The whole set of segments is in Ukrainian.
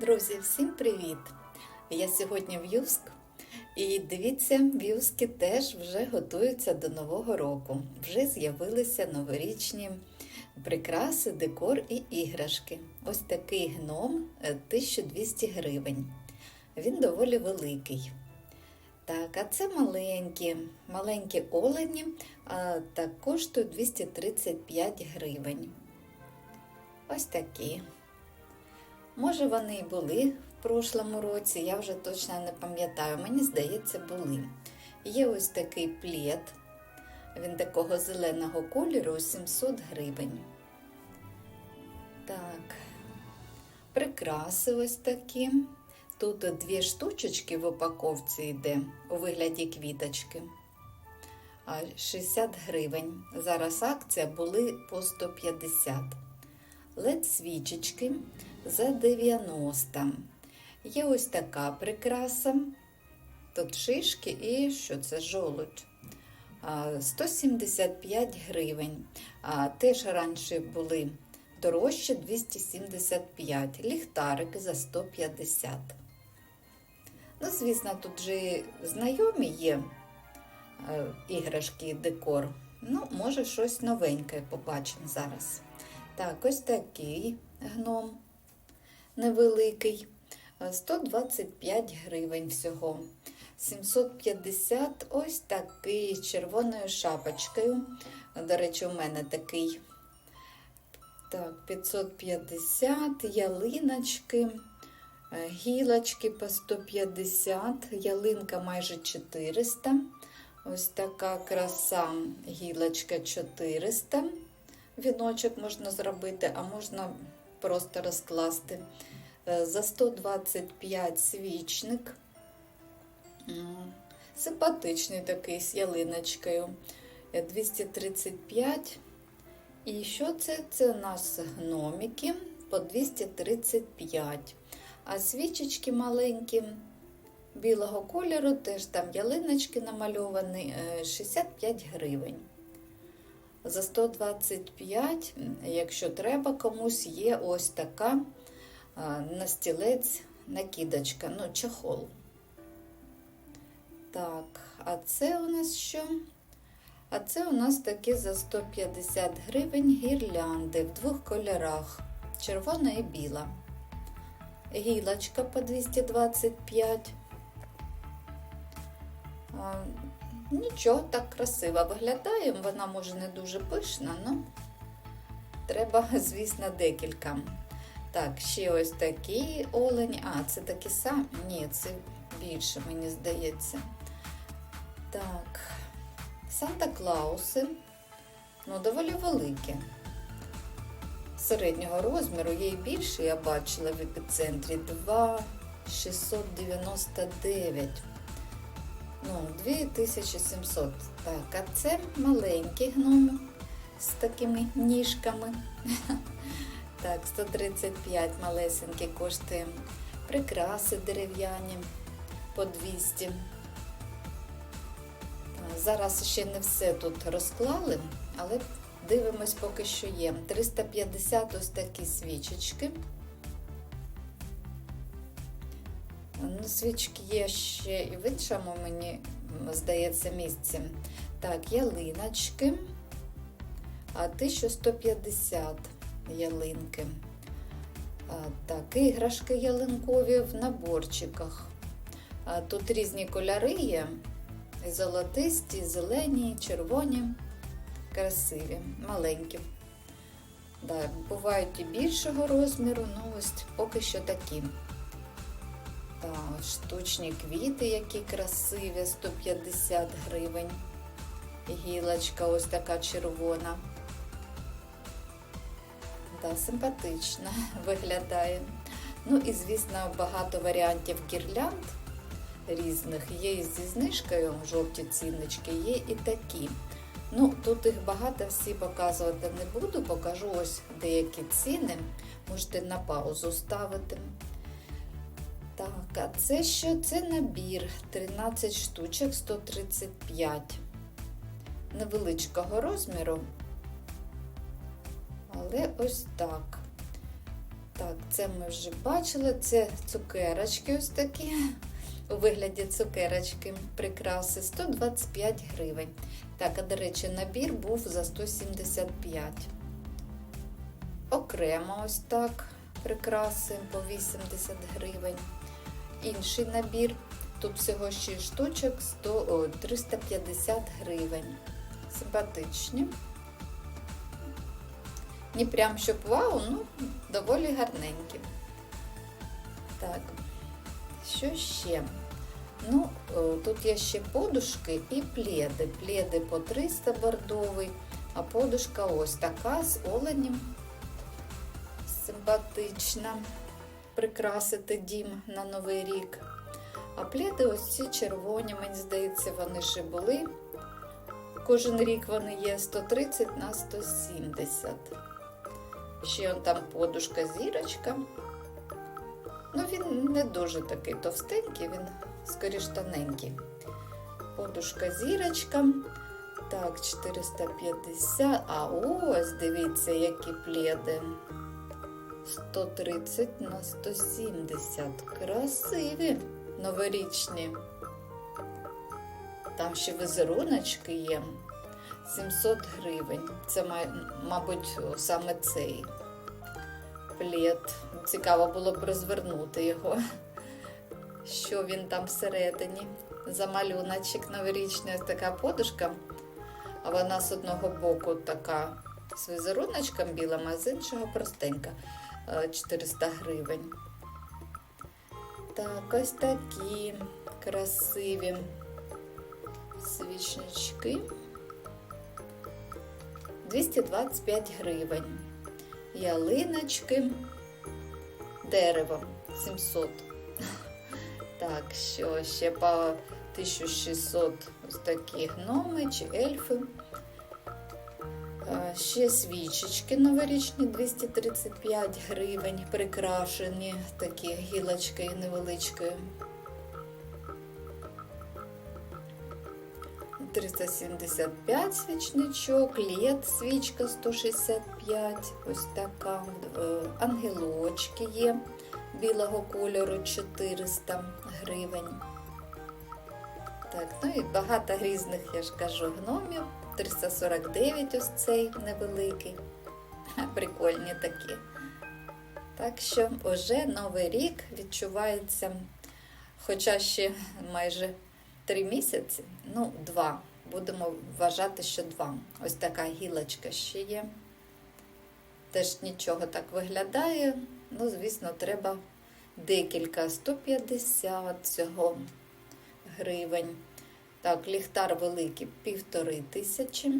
Друзі, всім привіт! Я сьогодні в Юск. І дивіться, в'юски теж вже готуються до Нового року. Вже з'явилися новорічні прикраси, декор і іграшки. Ось такий гном е, 1200 гривень. Він доволі великий. Так, а це маленькі, маленькі олені, та коштують 235 гривень. Ось такі. Може, вони і були в прошлому році, я вже точно не пам'ятаю. Мені здається, були. Є ось такий плед, він такого зеленого кольору 700 гривень. Так, прикраси ось такі. Тут дві штучечки в упаковці йде у вигляді квіточки. 60 гривень. Зараз акція були по 150. Лед свічечки за 90. Є ось така прикраса. Тут шишки і що це жолудь. 175 гривень. Теж раніше були дорожче 275. Ліхтарики за 150. Ну, звісно, тут же знайомі є е, іграшки і декор. Ну, може, щось новеньке побачимо зараз. Так, ось такий гном невеликий. 125 гривень всього. 750 ось такий з червоною шапочкою. До речі, у мене такий. Так, 550, ялиночки, е, гілочки по 150, ялинка майже 400. Ось така краса, гілочка 400. Віночок можна зробити, а можна просто розкласти. Е, За 125 свічник. Симпатичний такий з ялиночкою. Е, 235. І що це? Це у нас гномики по 235. А свічечки маленькі білого кольору, теж там ялиночки намальовані, е, 65 гривень. За 125, якщо треба комусь, є ось така на стілець накидочка, ну, чехол. Так, а це у нас що? А це у нас такі за 150 гривень гірлянди в двох кольорах: червона і біла. Гілочка по 225. Нічого, так красиво виглядає. Вона може не дуже пишна, але треба, звісно, декілька. Так, ще ось такі олені. А, це такі самі? Ні, це більше, мені здається. Так, Санта-Клауси. Ну, доволі великі. Середнього розміру є і більше, я бачила в епіцентрі 2,699. Ну, 2700. Так, а це маленькі гноми з такими ніжками. Так, 135 малесенькі коштує. Прикраси дерев'яні по 200. Зараз ще не все тут розклали, але дивимось поки що є. 350 ось такі свічечки. Ну, Свічки є ще і в іншому, мені здається, місці. Так, ялиночки. А 1150 ялинки. А, так, іграшки ялинкові в наборчиках. А, тут різні кольори є. Золотисті, зелені, червоні, красиві, маленькі. Да, бувають і більшого розміру, ну ось поки що такі. Так, штучні квіти, які красиві, 150 гривень. Гілочка ось така червона. Да, симпатично виглядає. Ну і, звісно, багато варіантів гірлянд різних. Є і зі знижкою жовті ціннички, є і такі. Ну, тут їх багато, всі показувати не буду, покажу ось деякі ціни. Можете на паузу ставити. Так, а це що? Це набір 13 штучок 135 невеличкого розміру. Але ось так. Так, це ми вже бачили. Це цукерочки ось такі. У вигляді цукерочки прикраси 125 гривень. Так, а до речі, набір був за 175. Окремо ось так прикраси по 80 гривень. Інший набір. Тут всього 6 штучок 100, о, 350 гривень. Симпатичні. Не прям щоб вау, ну доволі гарненькі. Так, що ще? Ну, тут є ще подушки і пледи. Пледи по 300 бордовий, а подушка ось така з оленем. Симпатична. Прикрасити дім на Новий рік. А пледи ось ці червоні, мені здається, вони ще були. Кожен рік вони є 130 на 170. Ще он там подушка зірочка. Ну, він не дуже такий товстенький, він скоріш тоненький. Подушка зірочка. Так, 450. А ось, дивіться, які пледи. 130 на 170. Красиві, новорічні. Там ще візеруночки є. 700 гривень. Це, мабуть, саме цей плед. Цікаво було б розвернути його. Що він там всередині? За малюночок новорічний така подушка, а вона з одного боку така з візеруночком білим, а з іншого простенька. 400 гривень. Так, ось такі красиві свічнички. 225 гривень. Ялиночки, дерево 700. Так, що ще по 1600 ось такі гноми чи ельфи. Ще свічечки новорічні 235 гривень, прикрашені такі гілочкою невеличкою. 375 свічничок, лід свічка 165, ось така, ангелочки є білого кольору 400 гривень. Так, ну і багато різних, я ж кажу, гномів. 349 ось цей невеликий. Прикольні такі. Так що вже новий рік відчувається, хоча ще майже 3 місяці, ну, два. Будемо вважати, що два. Ось така гілочка ще є. Теж нічого так виглядає. Ну, звісно, треба декілька 150 цього гривень. Так, ліхтар великий півтори тисячі.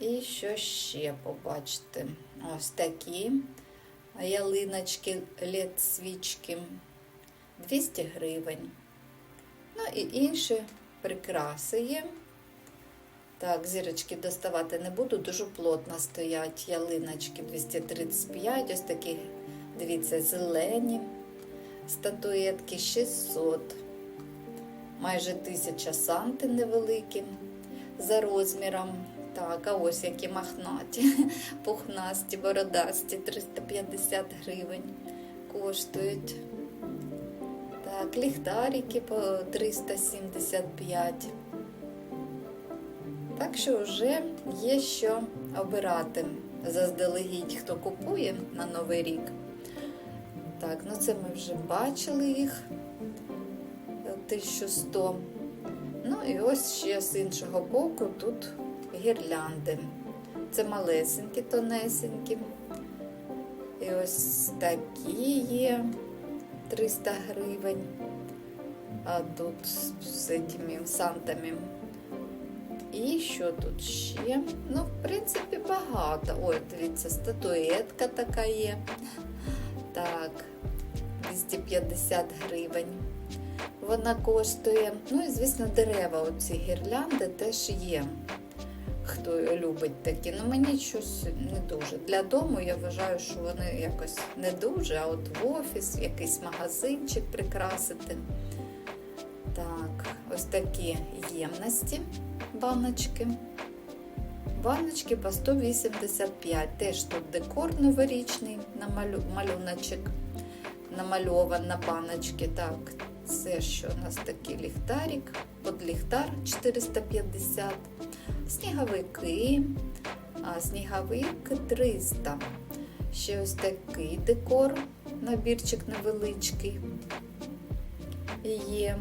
І що ще побачите? Ось такі ялиночки, лед свічки 200 гривень. Ну і інші прикраси є. Так, зірочки доставати не буду, дуже плотно стоять ялиночки 235, ось такі, дивіться, зелені статуетки 600 майже тисяча санти невеликі за розміром. Так, а ось які махнаті, пухнасті, бородасті, 350 гривень коштують. Так, ліхтарики по 375. Так що вже є що обирати заздалегідь, хто купує на Новий рік. Так, ну це ми вже бачили їх. 1100. Ну і ось ще з іншого боку тут гірлянди. Це малесенькі, тонесенькі. І ось такі є 300 гривень. А тут з цими сантами. І що тут ще? Ну, в принципі, багато. Ой, дивіться, статуетка така є. Так, 250 гривень вона коштує. Ну і, звісно, дерева, оці гірлянди теж є. Хто любить такі. Ну, мені щось не дуже. Для дому я вважаю, що вони якось не дуже, а от в офіс, якийсь магазинчик прикрасити. Так, ось такі ємності, баночки. баночки по 185. Теж тут декор новорічний намалю... малюночок намальован на баночці. Так, це що у нас такий ліхтарик, под ліхтар 450, сніговики, а сніговик 300. Ще ось такий декор, набірчик невеличкий є.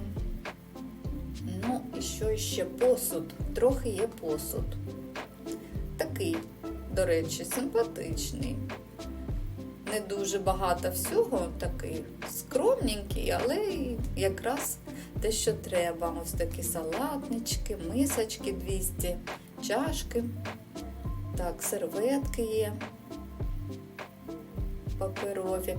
Ну, і що ще посуд? Трохи є посуд. Такий, до речі, симпатичний. Не дуже багато всього, такий скромненький, але якраз те, що треба. Ось такі салатнички, мисочки 200, чашки. Так, серветки є паперові.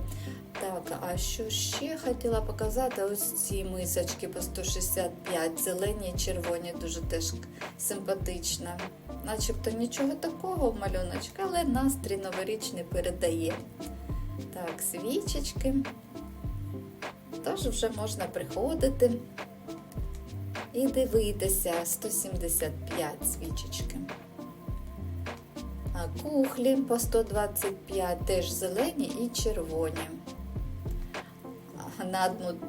Так, а що ще хотіла показати? Ось ці мисочки по 165, зелені і червоні, дуже теж симпатично. Начебто нічого такого в малюночку, але настрій новорічний передає. Так, свічечки. Тож вже можна приходити і дивитися 175 свічечки. А кухлі по 125, теж зелені і червоні. На одну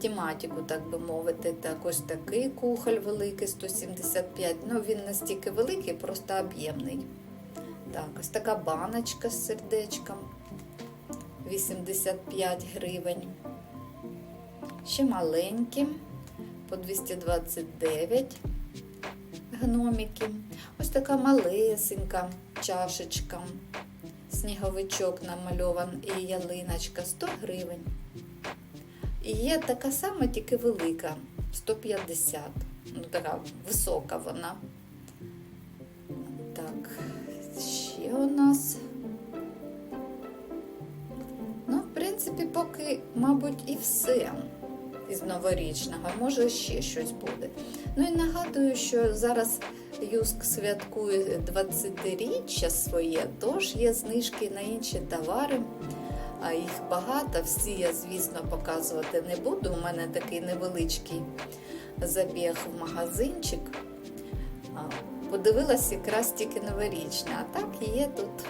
тематику, так би мовити, так ось такий кухоль великий, 175. Ну, він настільки великий, просто об'ємний. Так, ось така баночка з сердечком. 85 гривень. Ще маленькі по 229 гномики. Ось така малесенька чашечка. Сніговичок намальован і ялиночка 100 гривень. І є така сама, тільки велика 150. Ну, така висока вона. Так, ще у нас. Принципі, поки, мабуть, і все із новорічного. Може, ще щось буде. Ну і нагадую, що зараз Юск святкує 20-річчя своє, тож є знижки на інші товари. А їх багато, всі я, звісно, показувати не буду. У мене такий невеличкий забіг в магазинчик. Подивилась якраз тільки новорічне, а так є тут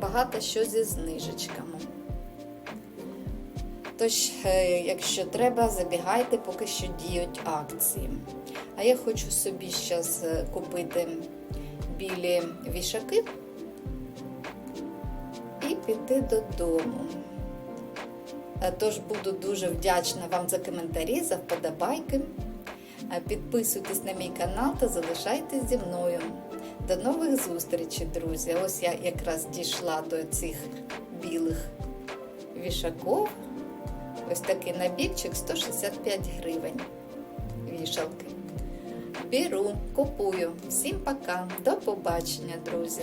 багато що зі знижечками. Тож, е, якщо треба, забігайте, поки що діють акції. А я хочу собі зараз купити білі вішаки і піти додому. Е, Тож буду дуже вдячна вам за коментарі, за вподобайки. Е, Підписуйтесь на мій канал та залишайтесь зі мною. До нових зустрічей, друзі! Ось я якраз дійшла до цих білих вішаків. Ось такий набірчик 165 гривень. Вішалки. Беру, купую. Всім пока. До побачення, друзі!